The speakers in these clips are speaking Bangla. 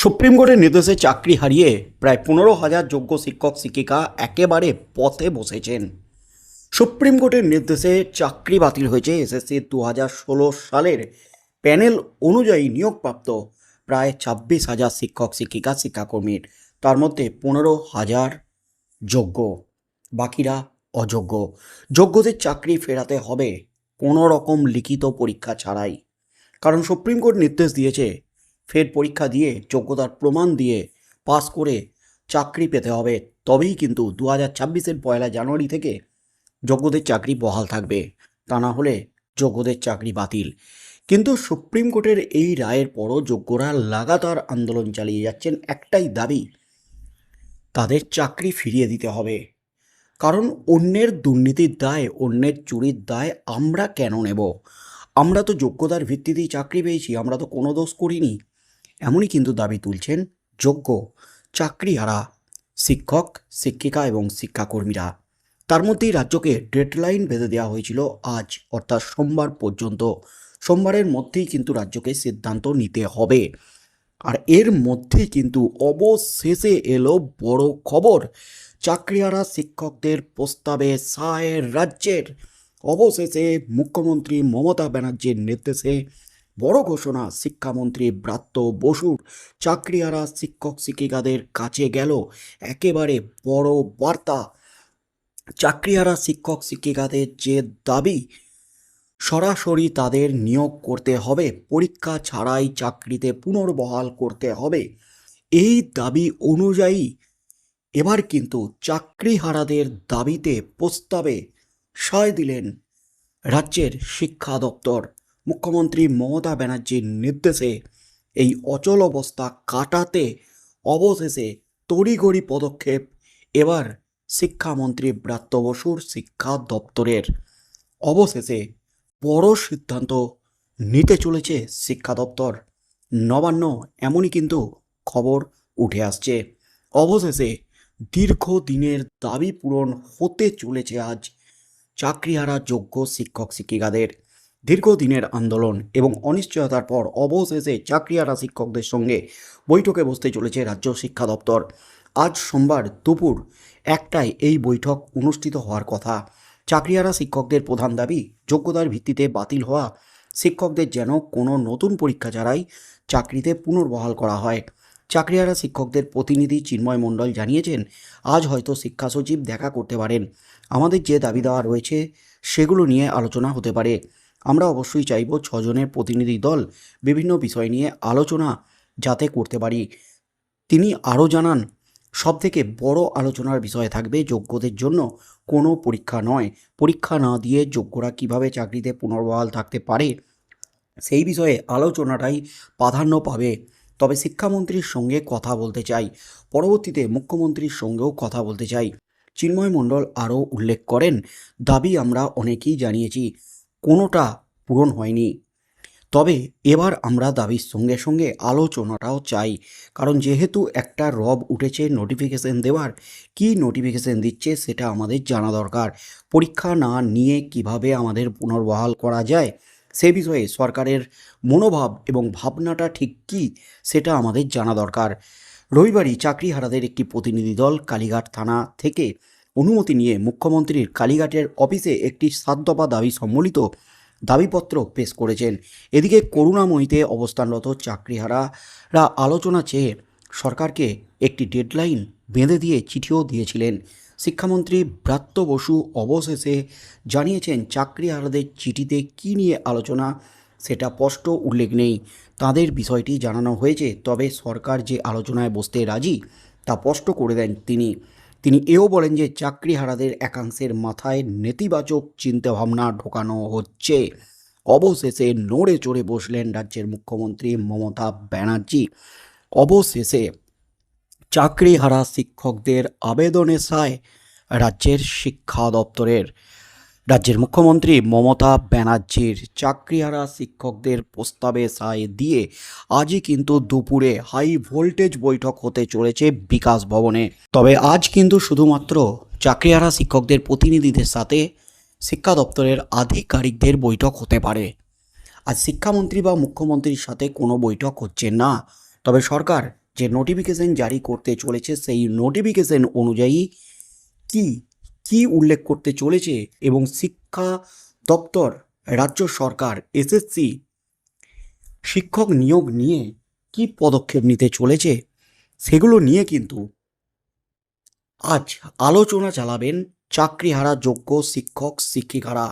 সুপ্রিম কোর্টের নির্দেশে চাকরি হারিয়ে প্রায় পনেরো হাজার যোগ্য শিক্ষক, শিক্ষিকা একেবারে পথে বসেছেন। সুপ্রিম কোর্টের নির্দেশে চাকরি বাতিল হয়েছে এসএসসি দু হাজার ষোলো সালের প্যানেল অনুযায়ী নিয়োগপ্রাপ্ত প্রায় ছাব্বিশ হাজার শিক্ষক, শিক্ষিকা, শিক্ষাকর্মীর। তার মধ্যে পনেরো হাজার যোগ্য, বাকিরা অযোগ্য। যোগ্যদের চাকরি ফেরাতে হবে কোনো রকম লিখিত পরীক্ষা ছাড়াই। কারণ সুপ্রিম কোর্ট নির্দেশ দিয়েছে ফের পরীক্ষা দিয়ে, যোগ্যতার প্রমাণ দিয়ে পাস করে চাকরি পেতে হবে। তবেই কিন্তু দু হাজার ছাব্বিশের পয়লা জানুয়ারি থেকে যোগ্যদের চাকরি বহাল থাকবে। তা না হলে যোগ্যদের চাকরি বাতিল। কিন্তু সুপ্রিম কোর্টের এই রায়ের পরও যোগ্যরা লাগাতার আন্দোলন চালিয়ে যাচ্ছেন একটাই দাবি, তাদের চাকরি ফিরিয়ে দিতে হবে। কারণ অন্যের দুর্নীতির দায়, অন্যের চুরির দায় আমরা কেন নেব? আমরা তো যোগ্যতার ভিত্তিতেই চাকরি পেয়েছি, আমরা তো কোনো দোষ করিনি। এমনই কিন্তু দাবি তুলছেন যোগ্য চাকরিহারা শিক্ষক, শিক্ষিকা এবং শিক্ষাকর্মীরা। তার মধ্যেই রাজ্যকে ডেডলাইন বেঁধে দেওয়া হয়েছিল আজ, অর্থাৎ সোমবার পর্যন্ত। সোমবারের মধ্যেই কিন্তু রাজ্যকে সিদ্ধান্ত নিতে হবে। আর এর মধ্যেই কিন্তু অবশেষে এলো বড় খবর। চাকরিহারা শিক্ষকদের প্রস্তাবে সায়ের রাজ্যের অবশেষে মুখ্যমন্ত্রী মমতা ব্যানার্জির নির্দেশে বড় ঘোষণা, শিক্ষামন্ত্রী ব্রাত্য বসুর। চাকরিহারা শিক্ষক শিক্ষিকাদের কাছে গেল একেবারে বড় বার্তা। চাকরিহারা শিক্ষক শিক্ষিকাদের যে দাবি, সরাসরি তাদের নিয়োগ করতে হবে, পরীক্ষা ছাড়াই চাকরিতে পুনর্বহাল করতে হবে। এই দাবি অনুযায়ী এবার কিন্তু চাকরিহারাদের দাবিতে প্রস্তাবে সায় দিলেন রাজ্যের শিক্ষা দপ্তর। মুখ্যমন্ত্রী মমতা ব্যানার্জির নির্দেশে এই অচল অবস্থা কাটাতে অবশেষে তড়িঘড়ি পদক্ষেপ এবার শিক্ষামন্ত্রী ব্রাত্য বসুর শিক্ষা দপ্তরের। অবশেষে বড় সিদ্ধান্ত নিতে চলেছে শিক্ষা দপ্তর। নবান্ন, এমনই কিন্তু খবর উঠে আসছে। অবশেষে দীর্ঘদিনের দাবি পূরণ হতে চলেছে আজ চাকরিহারা যোগ্য শিক্ষক শিক্ষিকাদের দীর্ঘদিনের আন্দোলন এবং অনিশ্চয়তার পর অবশেষে চাকরিয়ারা শিক্ষকদের সঙ্গে বৈঠকে বসতে চলেছে রাজ্য শিক্ষা দপ্তর। আজ সোমবার দুপুর একটায় এই বৈঠক অনুষ্ঠিত হওয়ার কথা। চাকরিয়ারা শিক্ষকদের প্রধান দাবি, যোগ্যতার ভিত্তিতে বাতিল হওয়া শিক্ষকদের যেন কোনো নতুন পরীক্ষা ছাড়াই চাকরিতে পুনর্বহাল করা হয়। চাকরিয়ারা শিক্ষকদের প্রতিনিধি চিন্ময় মণ্ডল জানিয়েছেন, আজ হয়তো শিক্ষা সচিব দেখা করতে পারেন। আমাদের যে দাবি দেওয়া রয়েছে, সেগুলো নিয়ে আলোচনা হতে পারে। আমরা অবশ্যই চাইব ছজনের প্রতিনিধি দল বিভিন্ন বিষয় নিয়ে আলোচনা যাতে করতে পারি। তিনি আরও জানান, সবথেকে বড় আলোচনার বিষয় থাকবে যোগ্যদের জন্য কোনো পরীক্ষা নয়। পরীক্ষা না দিয়ে যোগ্যরা কীভাবে চাকরিতে পুনর্বহাল থাকতে পারে, সেই বিষয়ে আলোচনাটাই প্রাধান্য পাবে। তবে শিক্ষামন্ত্রীর সঙ্গে কথা বলতে চাই। পরবর্তীতে মুখ্যমন্ত্রীর সঙ্গেও কথা বলতে চাই। চিন্ময় মণ্ডল আরও উল্লেখ করেন, দাবি আমরা অনেকেই জানিয়েছি। কোনোটা পূরণ হয়নি। তবে এবার আমরা দাবির সঙ্গে সঙ্গে আলোচনাটাও চাই, কারণ যেহেতু একটা রব উঠেছে নোটিফিকেশন দেওয়ার, কি নোটিফিকেশন দিচ্ছে সেটা আমাদের জানা দরকার। পরীক্ষা না নিয়ে কীভাবে আমাদের পুনর্বহাল করা যায়, সে বিষয়ে সরকারের মনোভাব এবং ভাবনাটা ঠিক কী সেটা আমাদের জানা দরকার। রবিবারই চাকরিহারাদের একটি প্রতিনিধি দল কালীঘাট থানা থেকে অনুমতি নিয়ে মুখ্যমন্ত্রীর কালীঘাটের অফিসে একটি সাত দাবি সম্বলিত দাবিপত্র পেশ করেছেন। এদিকে করুণাময়ীতে অবস্থানরত চাকরিহারারা আলোচনা চেয়ে সরকারকে একটি ডেডলাইন বেঁধে দিয়ে চিঠিও দিয়েছিলেন। শিক্ষামন্ত্রী ব্রাত্য বসু অবশেষে জানিয়েছেন, চাকরিহারাদের চিঠিতে কী নিয়ে আলোচনা সেটা স্পষ্ট উল্লেখ নেই। তাদের বিষয়টি জানানো হয়েছে, তবে সরকার যে আলোচনায় বসতে রাজি তা স্পষ্ট করে দেন তিনি। তিনি এও বলেন যে চাকরিহারাদের একাংশের মাথায় নেতিবাচক চিন্তাভাবনা ঢোকানো হচ্ছে। অবশেষে নড়ে চড়ে বসলেন রাজ্যের মুখ্যমন্ত্রী মমতা ব্যানার্জি। অবশেষে চাকরিহারা শিক্ষকদের আবেদনে সায় রাজ্যের শিক্ষা দপ্তরের রাজ্যের মুখ্যমন্ত্রী মমতা ব্যানার্জির চাকরিহারা শিক্ষকদের প্রস্তাবে সায় দিয়ে আজই কিন্তু দুপুরে হাই ভোল্টেজ বৈঠক হতে চলেছে বিকাশ ভবনে। তবে আজ কিন্তু শুধুমাত্র চাকরিহারা শিক্ষকদের প্রতিনিধিদের সাথে শিক্ষা দপ্তরের আধিকারিকদের বৈঠক হতে পারে। আজ শিক্ষামন্ত্রী বা মুখ্যমন্ত্রীর সাথে কোনো বৈঠক হচ্ছে না। তবে সরকার যে নোটিফিকেশন জারি করতে চলেছে সেই নোটিফিকেশন অনুযায়ী কি কি উল্লেখ করতে চলেছে এবং শিক্ষা দপ্তর, রাজ্য সরকার, এসএসসি শিক্ষক নিয়োগ নিয়ে কি পদক্ষেপ নিতে চলেছে সেগুলো নিয়ে কিন্তু আজ আলোচনা চালাবেন চাকরিহারা যোগ্য শিক্ষক, শিক্ষিকারা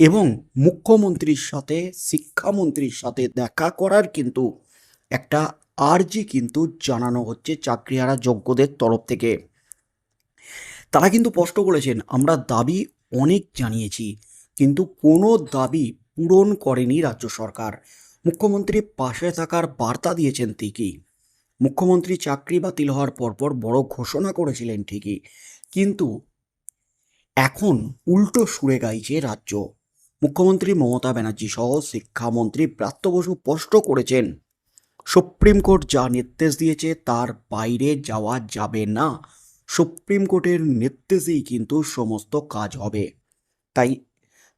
এবং মুখ্যমন্ত্রীর সাথে, শিক্ষামন্ত্রীর সাথে দেখা করার কিন্তু একটা আর্জি কিন্তু জানানো হচ্ছে চাকরিহারা যোগ্যদের তরফ থেকে। তারা কিন্তু স্পষ্ট করেছেন, আমরা দাবি অনেক জানিয়েছি, কিন্তু কোনো দাবি পূরণ করেনি রাজ্য সরকার। মুখ্যমন্ত্রী পাশে থাকার বার্তা দিয়েছেন ঠিকই। মুখ্যমন্ত্রী চাকরি বাতিল হওয়ার পরপর বড় ঘোষণা করেছিলেন ঠিকই, কিন্তু এখন উল্টো সুরে গাইছে রাজ্য। মুখ্যমন্ত্রী মমতা ব্যানার্জি সহ শিক্ষামন্ত্রী ব্রাত্য বসু স্পষ্ট করেছেন, সুপ্রিম কোর্ট যা নির্দেশ দিয়েছে তার বাইরে যাওয়া যাবে না। সুপ্রিম কোর্টের নির্দেশেই কিন্তু সমস্ত কাজ হবে। তাই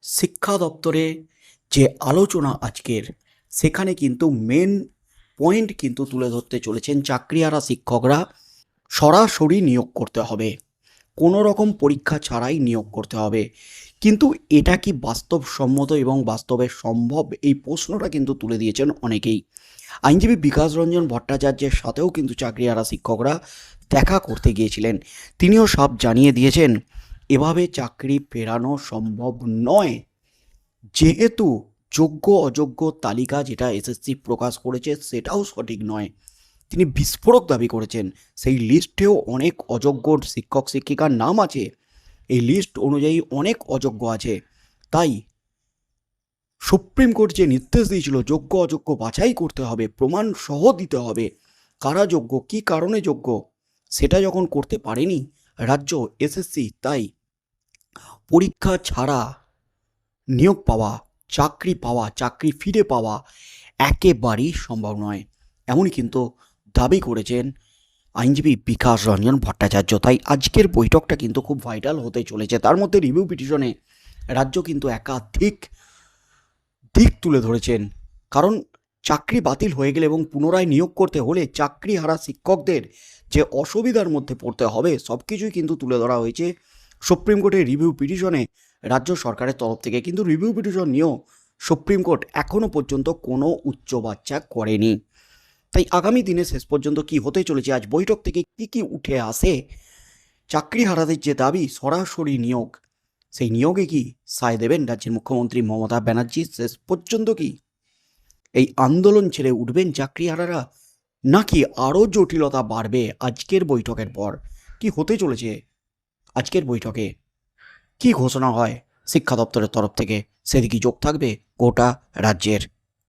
শিক্ষা দপ্তরে যে আলোচনা আজকের, সেখানে কিন্তু মেন পয়েন্ট কিন্তু তুলে ধরতে চলেছেন চাকরিহারা শিক্ষকরা। সরাসরি নিয়োগ করতে হবে। কোনো রকম পরীক্ষা ছাড়াই নিয়োগ করতে হবে। কিন্তু এটা কি বাস্তবসম্মত এবং বাস্তবে সম্ভব? এই প্রশ্নটা কিন্তু তুলে দিয়েছেন অনেকেই। আইনজীবী বিকাশ রঞ্জন ভট্টাচার্যের সাথেও কিন্তু চাকরিহারা শিক্ষকরা দেখা করতে গিয়েছিলেন। তিনিও সব জানিয়ে দিয়েছেন, এভাবে চাকরি ফেরানো সম্ভব নয়। যেহেতু যোগ্য, অযোগ্য তালিকা যেটা এসএসসি প্রকাশ করেছে সেটাও সঠিক নয়। তিনি বিস্ফোরক দাবি করেছেন। সেই লিস্টেও অনেক অযোগ্য শিক্ষক, শিক্ষিকার নাম আছে। এই লিস্ট অনুযায়ী অনেক অযোগ্য আছে। তাই সুপ্রিম কোর্ট যে নির্দেশ দিয়েছিল, যোগ্য, অযোগ্য বাছাই করতে হবে, প্রমাণ সহ দিতে হবে। কারা যোগ্য, কী কারণে যোগ্য সেটা যখন করতে পারেনি রাজ্য এসএসসি তাই পরীক্ষা ছাড়া নিয়োগ পাওয়া, চাকরি পাওয়া, চাকরি ফিরে পাওয়া একেবারেই সম্ভব নয়। এমনই কিন্তু দাবি করেছেন আইনজীবী বিকাশ রঞ্জন ভট্টাচার্য। তাই আজকের বৈঠকটা কিন্তু খুব ভাইটাল হতে চলেছে। তার মধ্যে রিভিউ পিটিশনে রাজ্য কিন্তু একাধিক দিক তুলে ধরেছেন। কারণ চাকরি বাতিল হয়ে গেলে এবং পুনরায় নিয়োগ করতে হলে চাকরি হারা শিক্ষকদের যে অসুবিধার মধ্যে পড়তে হবে সব কিছুই কিন্তু তুলে ধরা হয়েছে সুপ্রিম কোর্টের রিভিউ পিটিশনে। রাজ্য সরকারের তরফ থেকে কিন্তু রিভিউ পিটিশন নিয়েও সুপ্রিম কোর্ট এখনও পর্যন্ত কোনো উচ্চ বাচ্চা করেনি। তাই আগামী দিনে শেষ পর্যন্ত কি হতে চলেছে, আজ বৈঠক থেকে কি কি উঠে আসে চাকরি হারাদের যে দাবি, সরাসরি নিয়োগ, সেই নিয়োগে কি সায় দেবেন রাজ্যের মুখ্যমন্ত্রী মমতা ব্যানার্জি? শেষ পর্যন্ত কি এই আন্দোলন ছেড়ে উঠবেন চাকরিহারারা নাকি আরও জটিলতা বাড়বে আজকের বৈঠকের পর? কি হতে চলেছে আজকের বৈঠকে? কি ঘোষণা হয় শিক্ষা দপ্তরের তরফ থেকে? সেদিকে যোগ থাকবে গোটা রাজ্যের?